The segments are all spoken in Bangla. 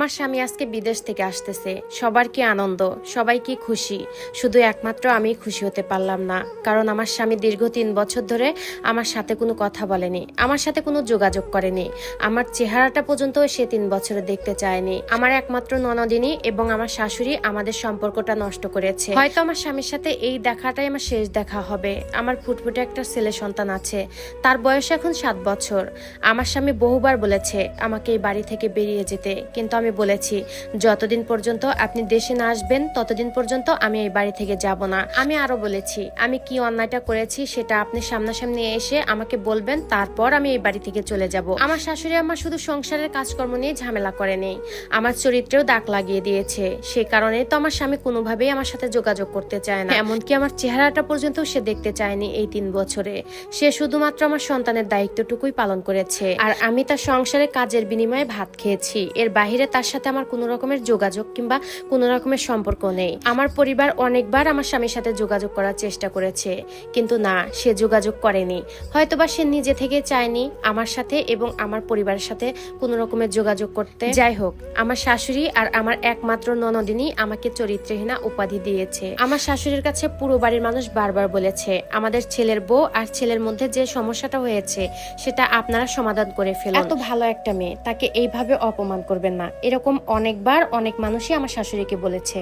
আমার স্বামী আজকে বিদেশ থেকে আসতেছে। সবার কি আনন্দ, সবাই কি খুশি? শুধু একমাত্র আমি খুশি হতে পারলাম না, কারণ আমার স্বামী দীর্ঘ তিন বছর ধরে আমার সাথে কোনো কথা বলেনি, আমার সাথে কোনো যোগাযোগ করেনি, আমার চেহারাটা পর্যন্ত সে তিন বছরে দেখতে চায়নি। আমার একমাত্র ননদিনী এবং আমার শাশুড়ি আমাদের সম্পর্কটা নষ্ট করেছে। হয়তো আমার স্বামীর সাথে এই দেখাটাই আমার শেষ দেখা হবে। আমার ফুটফুটে একটা ছেলে সন্তান আছে, তার বয়স এখন সাত বছর। আমার স্বামী বহুবার বলেছে আমাকে এই বাড়ি থেকে বেরিয়ে যেতে, কিন্তু আমি বলেছি, যতদিন পর্যন্ত আপনি দেশে না আসবেন, ততদিন পর্যন্ত আমি এই বাড়ি থেকে যাব না। আমি আরও বলেছি, আমি কি অন্যায়টা করেছি সেটা আপনি সামনাসামনি এসে আমাকে বলবেন, তারপর আমি এই বাড়ি থেকে চলে যাব। আমার শাশুড়ি আমার শুধু সংসারের কাজকর্ম নিয়ে ঝামেলা করেনি আমার চরিত্রেও দাগ লাগিয়ে দিয়েছে। সেই কারণে তো আমার স্বামী কোনোভাবেই আমার সাথে যোগাযোগ করতে চায় না। এমনকি আমার চেহারাটা পর্যন্ত সে দেখতে চায়নি এই তিন বছরে। সে শুধুমাত্র আমার সন্তানের দায়িত্বটুকুই পালন করেছে। আর আমি তার সংসারে কাজের বিনিময়ে ভাত খেয়েছি। এর বাহিরে তার সাথে আমার কোনো রকমের যোগাযোগ কিংবা কোনো রকমের সম্পর্ক নেই। আমার পরিবার অনেকবার আমার স্বামীর সাথে যোগাযোগ করার চেষ্টা করেছে। কিন্তু না, সে যোগাযোগ করেনি। হয়তোবা সে নিজে থেকে চায়নি আমার সাথে এবং আমার পরিবারের সাথে কোনো রকমের যোগাযোগ করতে। যাই হোক, আমার শাশুড়ি আর আমার একমাত্র ননদিনী আমাকে চরিত্রহীনা উপাধি দিয়েছে। আমার শাশুড়ির কাছে পুরো বাড়ির মানুষ বারবার বলেছে, আমাদের ছেলের বউ আর ছেলের মধ্যে যে সমস্যাটা হয়েছে, সেটা আপনারা সমাধান করে ফেলুন। এত ভালো একটা মেয়ে, তাকে এইভাবে অপমান করবেন না। এরকম অনেকবার অনেক মানুষই আমার শাশুড়িকে বলেছে।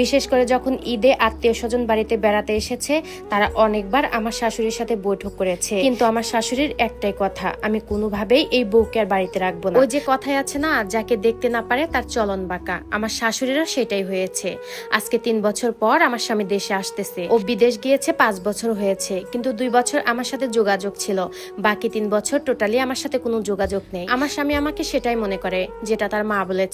বিশেষ করে যখন ঈদে আত্মীয় স্বজন বাড়িতে বেড়াতে এসেছে, তারা অনেকবার আমার শাশুড়ির সাথে বৈঠক করেছে। কিন্তু আমার শাশুড়ির একটাই কথা, আমি কোনোভাবেই এই বউকে আর বাড়িতে রাখব না। ওই যে কথাই আছে না, যাকে দেখতে না পারে তার চলন বাঁকা। আমার শাশুড়িরও সেটাই হয়েছে। আজকে তিন বছর পর আমার স্বামী দেশে আসতেছে। ও বিদেশ গিয়েছে পাঁচ বছর হয়েছে, কিন্তু দুই বছর আমার সাথে যোগাযোগ ছিল। বাকি তিন বছর টোটালি আমার সাথে কোনো যোগাযোগ নেই। আমার স্বামী আমাকে সেটাই মনে করে, যেটা তার মা বলেছে।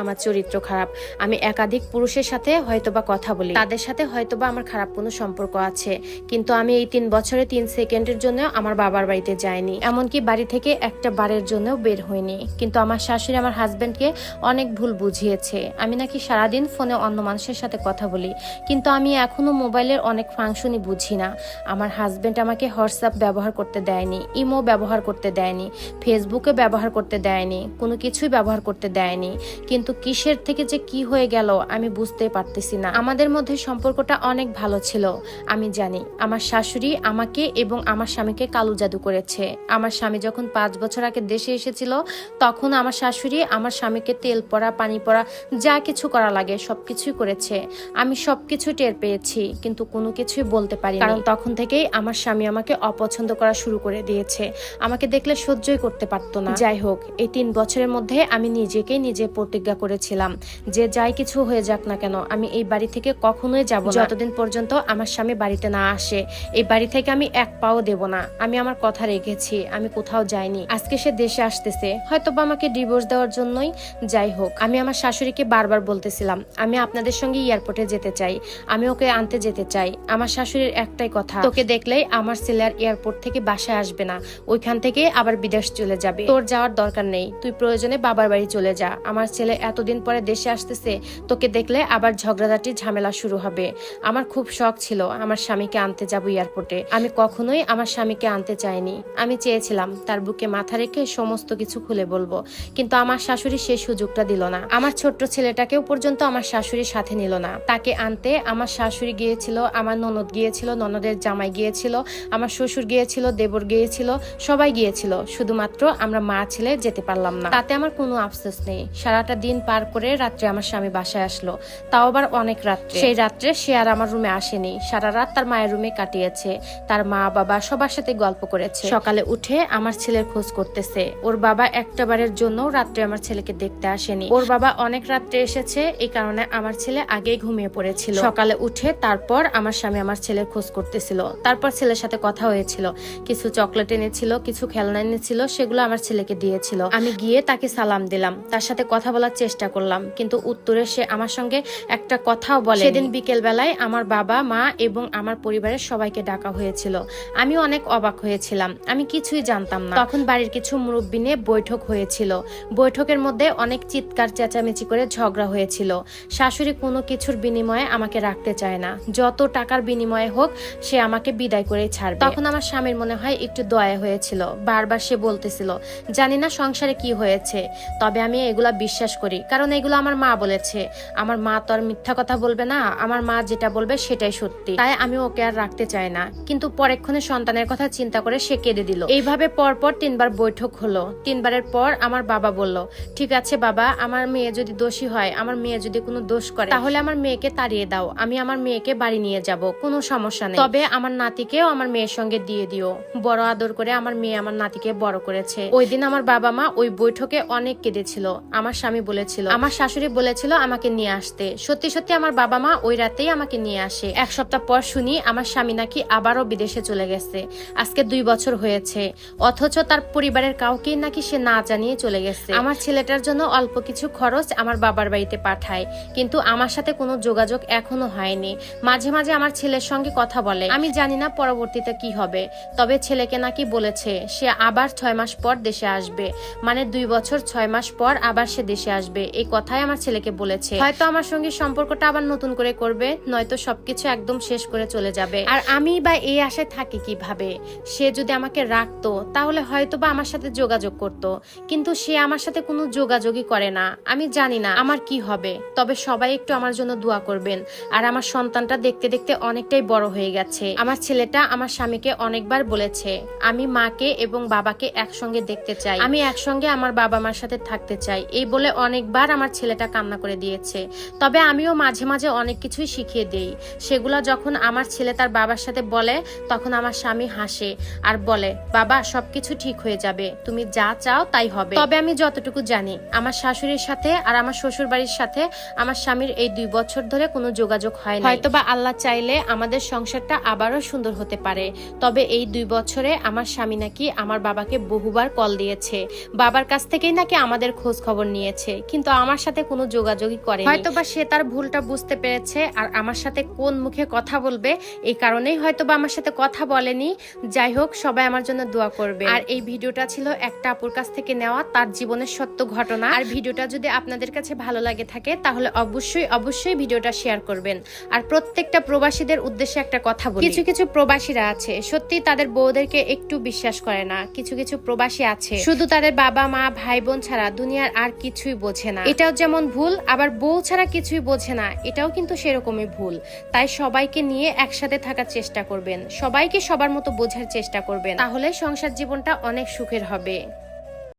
আমার চরিত্র খারাপ। আমি একাধিক পুরুষের সাথে হয়তোবা কথা বলি। তাদের সাথে হয়তোবা আমার খারাপ কোনো সম্পর্ক আছে। কিন্তু আমি এই তিন বছরে তিন সেকেন্ডের জন্য আমার বাবার বাড়িতে যাইনি। এমনকি বাড়ি থেকে একটা বারের জন্যও বের হয়নি কিন্তু আমার শাশুড়ি আমার হাজবেন্ডকে অনেক ভুল বুঝিয়েছে। আমি নাকি সারাদিন ফোনে অন্য মানুষের সাথে কথা বলি। কিন্তু আমি এখনও মোবাইলের অনেক ফাংশনই বুঝি না। আমার হাজবেন্ড আমাকে হোয়াটসঅ্যাপ ব্যবহার করতে দেয়নি ইমো ব্যবহার করতে দেয়নি ফেসবুকে ব্যবহার করতে দেয়নি, কোনো কিছুই ব্যবহার করতে দেয়নি। কিন্তু কিসের থেকে যে কি হয়ে গেল আমি বুঝতে পারতেছি না। আমাদের মধ্যে সম্পর্কটা অনেক ভালো ছিল, আমি জানি। আমার শাশুড়ি আমাকে এবং আমার স্বামীকে কালো জাদু করেছে। আমার স্বামী যখন পাঁচ বছর আগে দেশে এসেছিল, তখন আমার শাশুড়ি আমার স্বামীকে তেল পরা, পানি পরা, যা কিছু করা লাগে সবকিছুই করেছে। আমি সবকিছু টের পেয়েছি, কিন্তু কোনো কিছুই বলতে পারি কারণ তখন থেকেই আমার স্বামী আমাকে অপছন্দ করা শুরু করে দিয়েছে। আমাকে দেখলে সহ্যই করতে পারতো না। যাই হোক, এই তিন বছরের মধ্যে আমি নিজেকে নিজে প্রতিজ্ঞা করেছিলাম যে যাই কিছু হয়ে যাক না কেন, আমি এই বাড়ি থেকে কখনোই যাব না। যতদিন পর্যন্ত আমার স্বামী বাড়িতে না আসে, এই বাড়ি থেকে আমি এক পাও দেব না। আমি আমার কথা রেখেছি, আমি কোথাও যাইনি। আজকে সে দেশে আসতেছে হয়তো বা আমাকে ডিভোর্স দেওয়ার জন্যই যাই হোক। আমি আমার শাশুড়িকে বারবার বলতেছিলাম, আমি আপনাদের সঙ্গে এয়ারপোর্টে যেতে চাই, আমি ওকে আনতে যেতে চাই। আমার শাশুড়ির একটাই কথা, তোকে দেখলেই আমার ছেলে এয়ারপোর্ট থেকে বাসায় আসবে না। ওইখান থেকে আবার বিদেশ চলে যাবে। তোর যাওয়ার দরকার নেই, তুই প্রয়োজনে বাবার বাড়ি চলে যা। আমার ছেলে এতদিন পরে দেশে আসতেছে, তোকে দেখলে আবার ঝগড়াঝাটি ঝামেলা শুরু হবে। আমার খুব শখ ছিল আমার স্বামীকে আনতে যাব এয়ারপোর্টে। আমি কখনোই আমার স্বামীকে আনতে চাইনি। আমি চেয়েছিলাম তার বুকে মাথা রেখে সমস্ত কিছু খুলে বলব, কিন্তু আমার শাশুড়ি সেই সুযোগটা দিল না। আমার ছোট্ট ছেলেটাকেও পর্যন্ত আমার শাশুড়ির সাথে নিল না। তাকে আনতে আমার শাশুড়ি গিয়েছিল, আমার ননদ গিয়েছিল, ননদের জামাই গিয়েছিল, আমার শ্বশুর গিয়েছিল, দেবর গিয়েছিল, সবাই গিয়েছিল। শুধুমাত্র আমরা মা ছেলে যেতে পারলাম না। তাতে আমার কোনো আফসোস নেই। সারাটা দিন পার করে রাত্রে আমার স্বামী বাসায় আসলো। তাও আবার অনেক রাত্রে। সেই রাত্রে সে আর আমার রুমে আসেনি। সারা রাত তার মায়ের রুমে কাটিয়েছে। তার মা, বাবা সবার সাথে গল্প করেছে। সকালে উঠে আমার ছেলের খোঁজ করতেছে। ওর বাবা একটা বারের জন্য রাত্রে আমার ছেলেকে দেখতে আসেনি। ওর বাবা অনেক রাত্রে এসেছে। এই কারণে আমার ছেলে আগেই ঘুমিয়ে পড়েছিল। সকালে উঠে তারপর আমার স্বামী আমার ছেলের খোঁজ করতেছিল। তারপর ছেলের সাথে কথা হয়েছিল। কিছু চকলেট এনেছিল, কিছু খেলনা এনেছিল, সেগুলো আমার ছেলেকে দিয়েছিল। আমি গিয়ে তাকে সালাম দিলাম। তার সাথে কথা বলার চেষ্টা করলাম, কিন্তু উত্তরে সে আমার সঙ্গে একটা কথাও বলে সেদিন বিকেল বেলায় আমার বাবা, মা এবং আমার পরিবারের সবাইকে ডাকা হয়েছিল। আমি অনেক অবাক হয়েছিলাম। আমি কিছুই জানতাম না। তখন বাড়ির কিছু মুরব্বী নিয়ে বৈঠক হয়েছিল। বৈঠকের মধ্যে অনেক চিৎকার, চেঁচামেচি করে ঝগড়া হয়েছিল। শাশুড়ি কোনো কিছুর বিনিময়ে আমাকে রাখতে চায় না। যত টাকার বিনিময়ে হোক, সে আমাকে বিদায় করে ছাড়বে। তখন আমার স্বামীর মনে হয় একটু দয়া হয়েছিল। বারবার সে বলতেছিল, জানি না সংসারে কি হয়েছে, তবে আমি এগুলা বিশ্বাস করি, কারণ এগুলো আমার মা বলেছে। আমার মা তো আর মিথ্যা কথা বলবে না, আমার মা যেটা বলবে সেটাই সত্যি। তাই আমি ওকে আর রাখতে চাই না। কিন্তু পরেক্ষণে সন্তানের কথা চিন্তা করে সে কেঁদে দিল। এইভাবে পরপর তিনবার বৈঠক হলো। তিনবারের পর আমার বাবা বলল, ঠিক আছে বাবা, আমার মেয়ে যদি দোষী হয়, আমার মেয়ে যদি কোনো দোষ করে, তাহলে আমার মেয়েকে তাড়িয়ে দাও। আমি আমার মেয়েকে বাড়ি নিয়ে যাব, কোনো সমস্যা নেই। তবে আমার নাতিকেও আমার মেয়ের সঙ্গে দিয়ে দিও। বড় আদর করে আমার মেয়ে আমার নাতিকে বড় করেছে। ওই দিন আমার বাবা মা ওই বৈঠকে অনেক কেঁদেছিল। আমার স্বামী বলেছিল, আমার শাশুড়ি বলেছিল আমাকে নিয়ে আসতে। সত্যি সত্যি আমার বাবা মা ওই রাতেই আমাকে নিয়ে আসে। এক সপ্তাহ পর শুনি আমার স্বামী নাকি আবারও বিদেশে চলে গেছে। আজকে দুই বছর হয়েছে। অথচ তার পরিবারের কাউকেই নাকি সে না জানিয়ে চলে গেছে। আমার ছেলেটার জন্য অল্প কিছু খরচ আমার বাবার বাড়িতে পাঠায়। কিন্তু আমার সাথে কোনো যোগাযোগ এখনও হয়নি। মাঝে মাঝে আমার ছেলের সঙ্গে কথা বলে। আমি জানি না পরবর্তীতে কি হবে। তবে ছেলেকে নাকি বলেছে, সে আবার ছয় মাস পর দেশে আসবে। মানে দুই বছর ছয় মাস পর আবার সে দেশে আসবে। এই কথাই আমার ছেলেকে বলেছে। হয়তো আমার সঙ্গে সম্পর্কটা আবার নতুন করে করবে, নয়তো সবকিছু একদম শেষ করে চলে যাবে। আর আমি বা এই আশায় থাকি কীভাবে? সে যদি আমাকে রাখতো, তাহলে হয়তো বা আমার সাথে যোগাযোগ করত। কিন্তু সে আমার সাথে কোনো যোগাযোগই করে না। আমি জানি না আমার কি হবে। তবে সবাই একটু আমার জন্য দোয়া করবেন। আর আমার সন্তানটা দেখতে দেখতে অনেকটাই বড় হয়ে গেছে। আমার ছেলেটা আমার স্বামীকে অনেকবার বলেছে, আমি মাকে এবং বাবাকে একসঙ্গে দেখতে চাই। আমি একসঙ্গে আমার বাবা মার সাথে থাকতে চাই। এই বলে অনেকবার আমার ছেলেটা কান্না করে দিয়েছে। তবে আমিও মাঝে মাঝে অনেক কিছুই শিখিয়ে দেই। সেগুলো যখন আমার ছেলে তার বাবার সাথে বলে, তখন আমার স্বামী হাসে আর বলে, বাবা, সবকিছু ঠিক হয়ে যাবে। তুমি যা চাও তাই হবে। তবে আমি যতটুকু জানি, আমার শাশুড়ির সাথে আর আমার শ্বশুর বাড়ির সাথে আমার স্বামীর এই দুই বছর ধরে কোনো যোগাযোগ হয় না হয়তো বা আল্লাহ চাইলে আমাদের সংসারটা আবারও সুন্দর হতে পারে। তবে এই দুই বছরে আমার স্বামী নাকি আমার বাবাকে বহুবার কল দিয়েছে। বাবার কাছ থেকেই নাকি আমাদের খোঁজ খবর নিয়েছে কিন্তু আমার সাথে কোনো যোগাযোগই করে হয়তো বা সে তার ভুলটা বুঝতে পেরেছে আর আমার সাথে কোন মুখে কথা বলবে এই কারণেই হয়তো বা আমার সাথে কথা বলেনি। যাই হোক সবাই আমার জন্য দোয়া করবে। আর এই ভিডিওটা ছিল একটা আপুর কাছ থেকে নেওয়া তার জীবনের সত্য ঘটনা। আর ভিডিওটা যদি আপনাদের কাছে ভালো লাগে থাকে তাহলে অবশ্যই অবশ্যই ভিডিওটা শেয়ার করবেন। আর প্রত্যেকটা প্রবাসীদের উদ্দেশ্যে একটা কথা বলি। কিছু কিছু প্রবাসীরা আছে সত্যি তাদের বউদেরকে একটু বিশ্বাস করে না। কিছু কিছু প্রবাসী আছে শুধু তাদের বাবা মা ভাই বোন ছাড়া দুনিয়ার আর কিছুই বোঝে না। এটাও যেমন ভুল, আবার বউ ছাড়া কিছুই বোঝে না। এটাও কিন্তু সেরকমই ভুল। তাই সবাইকে নিয়ে একসাথে থাকার চেষ্টা করবেন। সবাইকে সবার মতো বোঝার চেষ্টা করবেন। তাহলে সংসার জীবনটা অনেক সুখের হবে।